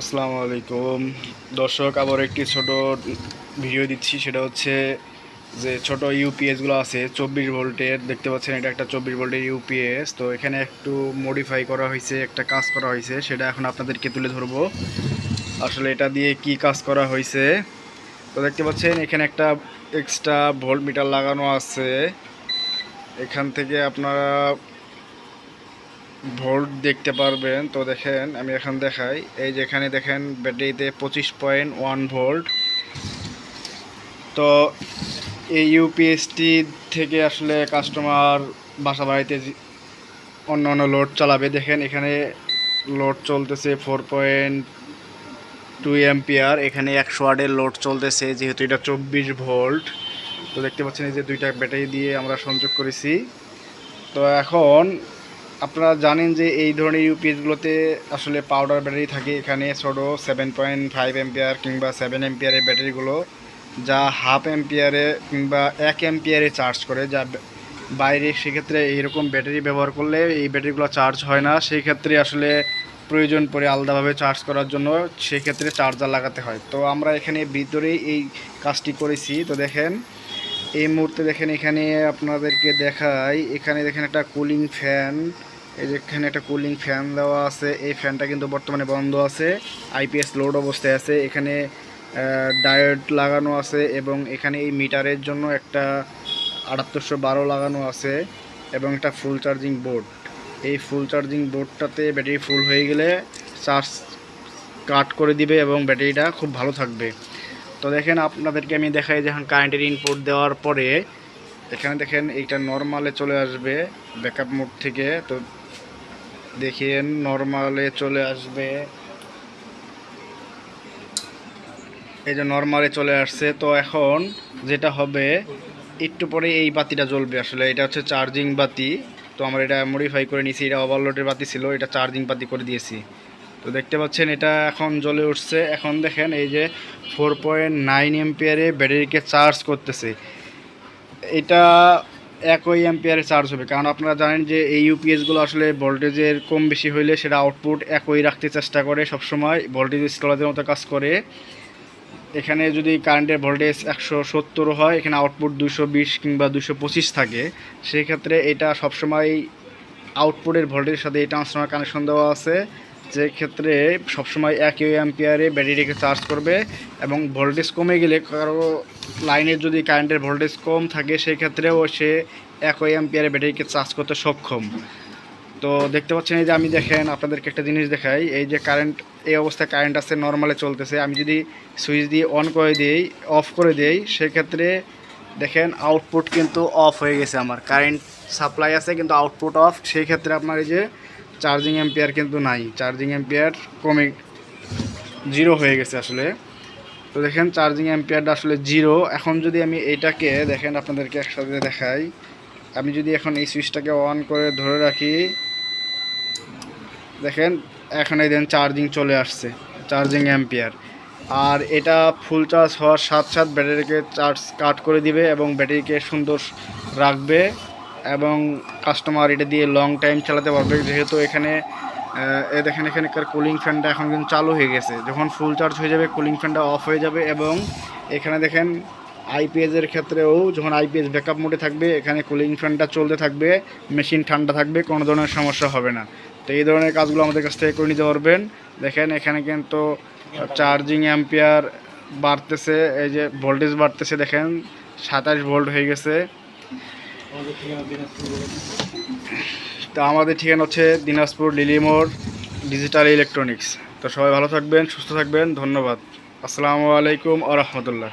আসসালামু আলাইকুম। দর্শক, আবার একটি ছোট ভিডিও দিচ্ছি। সেটা হচ্ছে যে ছোট ইউপিএসগুলো আছে, চব্বিশ ভোল্টের। দেখতে পাচ্ছেন, এটা একটা চব্বিশ ভোল্টের ইউপিএস তো এখানে একটু মডিফাই করা হয়েছে, একটা কাজ করা হয়েছে। সেটা এখন আপনাদেরকে তুলে ধরবো। আসলে এটা দিয়ে কি কাজ করা হয়েছে? তো দেখতে পাচ্ছেন, এখানে একটা এক্সট্রা ভোল্ট মিটার লাগানো আছে। এখান থেকে আপনারা ভোল্ট দেখতে পারবেন। তো দেখেন, আমি এখন দেখাই। এই যেখানে দেখেন, ব্যাটারিতে পঁচিশ পয়েন্ট ওয়ান ভোল্ট। তো এই ইউপিএসটি থেকে আসলে কাস্টমার বাসা বাড়িতে অন্য অন্য লোড চালাবে। দেখেন, এখানে লোড চলতেছে ফোর পয়েন্ট টু এম্পিয়ার এখানে একশো ওয়ার্ডের লোড চলতেছে, যেহেতু এটা চব্বিশ ভোল্ট। তো দেখতে পাচ্ছেন, এই যে দুইটা ব্যাটারি দিয়ে আমরা সংযোগ করেছি। তো এখন আপনারা জানেন যে এই ধরনের ইউপিএসগুলোতে আসলে পাউডার ব্যাটারি থাকে। এখানে ছোটো সেভেন পয়েন্ট ফাইভ এম্পিয়ার কিংবা সেভেন এম্পিয়ারের ব্যাটারিগুলো যা হাফ এম্পিয়ারে কিংবা এক এম্পিয়ারে চার্জ করে। যা বাইরে সেক্ষেত্রে এইরকম ব্যাটারি ব্যবহার করলে এই ব্যাটারিগুলো চার্জ হয় না। সেই ক্ষেত্রে আসলে প্রয়োজন পড়ে আলাদাভাবে চার্জ করার জন্য সেক্ষেত্রে চার্জার লাগাতে হয়। তো আমরা এখানে ভিতরেই এই কাজটি করেছি। তো দেখেন, এই মুহূর্তে দেখেন এখানে আপনাদেরকে দেখাই। এখানে দেখেন একটা কুলিং ফ্যান এই যে এখানে একটা কুলিং ফ্যান দেওয়া আছে, এই ফ্যানটা কিন্তু বর্তমানে বন্ধ আছে আইপিএস লোড অবস্থায় আছে, এখানে ডায়োড লাগানো আছে এবং এখানে এই মিটারের জন্য একটা আটাত্তরশো বারো লাগানো আছে এবং একটা ফুল চার্জিং বোর্ড এই ফুল চার্জিং বোর্ডটাতে ব্যাটারি ফুল হয়ে গেলে চার্জ কাট করে দিবে এবং ব্যাটারিটা খুব ভালো থাকবে। তো দেখেন আপনাদেরকে আমি দেখাই যখন কারেন্টের ইনপুট দেওয়ার পরে, এখানে দেখেন এইটা নর্মালে চলে আসবে ব্যাকআপ মোড থেকে। তো দেখেন নর্মালে চলে আসবে। এই যে নর্মালে চলে আসছে, তো এখন যেটা হবে, একটু পরে এই বাতিটা জ্বলবে আসলে। এটা হচ্ছে চার্জিং বাতি। তো আমরা এটা মডিফাই করে নিয়েছি, এটা ওভারলোডের বাতি ছিল, এটা চার্জিং বাতি করে দিয়েছি। তো দেখতে পাচ্ছেন, এটা এখন জ্বলে উঠছে। এখন দেখেন, এই যে ফোর পয়েন্ট নাইন এম্পিয়ারে ব্যাটারিকে চার্জ করতেছে। এটা একই এম্পিয়ারে চার্জ হবে। কারণ আপনারা জানেন যে এই ইউপিএসগুলো আসলে ভোল্টেজের কম বেশি হইলে সেটা আউটপুট একই রাখতে চেষ্টা করে সবসময়। ভোল্টেজ স্কলারের মতো কাজ করে। এখানে যদি কারেন্টের ভোল্টেজ একশো সত্তর হয়, এখানে আউটপুট দুশো বিশ কিংবা দুশো পঁচিশ থাকে। সেই ক্ষেত্রে এটা সবসময় আউটপুটের ভোল্টেজের সাথে এই ট্রান্সফর্মার কানেকশন দেওয়া আছে। যে ক্ষেত্রে সবসময় একই অ্যাম্পিয়ারে ব্যাটারিকে চার্জ করবে এবং ভোল্টেজ কমে গেলে কারও লাইনের যদি কারেন্টের ভোল্টেজ কম থাকে, সেই ক্ষেত্রেও সে একই অ্যাম্পিয়ারে ব্যাটারিকে চার্জ করতে সক্ষম। তো দেখতে পাচ্ছেন এই যে আমি দেখেন, আপনাদেরকে একটা জিনিস দেখাই। এই যে কারেন্ট এই অবস্থায় কারেন্ট আছে নর্মালে চলতেছে। আমি যদি সুইচ দিয়ে অন করে দিই অফ করে দিই সেক্ষেত্রে দেখেন আউটপুট কিন্তু অফ হয়ে গেছে আমার। কারেন্ট সাপ্লাই আছে, কিন্তু আউটপুট অফ সেই ক্ষেত্রে আপনার এই যে চার্জিং এম্পিয়ার কিন্তু নাই। চার্জিং এম্পিয়ার কমে জিরো হয়ে গেছে আসলে। তো দেখেন, চার্জিং এম্পিয়ারটা আসলে জিরো। এখন যদি আমি এইটাকে দেখেন আপনাদেরকে একসাথে দেখাই। আমি যদি এখন এই সুইচটাকে অন করে ধরে রাখি, দেখেন, এখন এই দেন চার্জিং চলে আসছে, চার্জিং অ্যাম্পিয়ার আর এটা ফুল চার্জ হওয়ার সাথে সাথে ব্যাটারিকে চার্জ কাট করে দিবে এবং ব্যাটারিকে সুন্দর রাখবে। এবং কাস্টমার এটা দিয়ে লং টাইম চালাতে পারবে। যেহেতু এখানে এ দেখেন এখানকার কুলিং ফ্যানটা এখন কিন্তু চালু হয়ে গেছে। যখন ফুল চার্জ হয়ে যাবে কুলিং ফ্যানটা অফ হয়ে যাবে এবং এখানে দেখেন আইপিএস এর ক্ষেত্রেও যখন আইপিএস ব্যাকআপ মোডে থাকবে, এখানে কুলিং ফ্যানটা চলতে থাকবে মেশিন ঠান্ডা থাকবে, কোনো ধরনের সমস্যা হবে না। তো এই ধরনের কাজগুলো আমাদের কাছ থেকে করে নিতে পারবেন। দেখেন এখানে কিন্তু চার্জিং অ্যাম্পিয়ার বাড়তেছে, এই যে ভোল্টেজ বাড়তেছে, দেখেন সাতাশ ভোল্ট হয়ে গেছে। তো আমাদের ঠিকানা হচ্ছে দিনাজপুর লিলিমোর ডিজিটাল ইলেকট্রনিক্স। তো সবাই ভালো থাকবেন, সুস্থ থাকবেন, ধন্যবাদ। আসসালামু আলাইকুম আ রহমতুল্লাহ।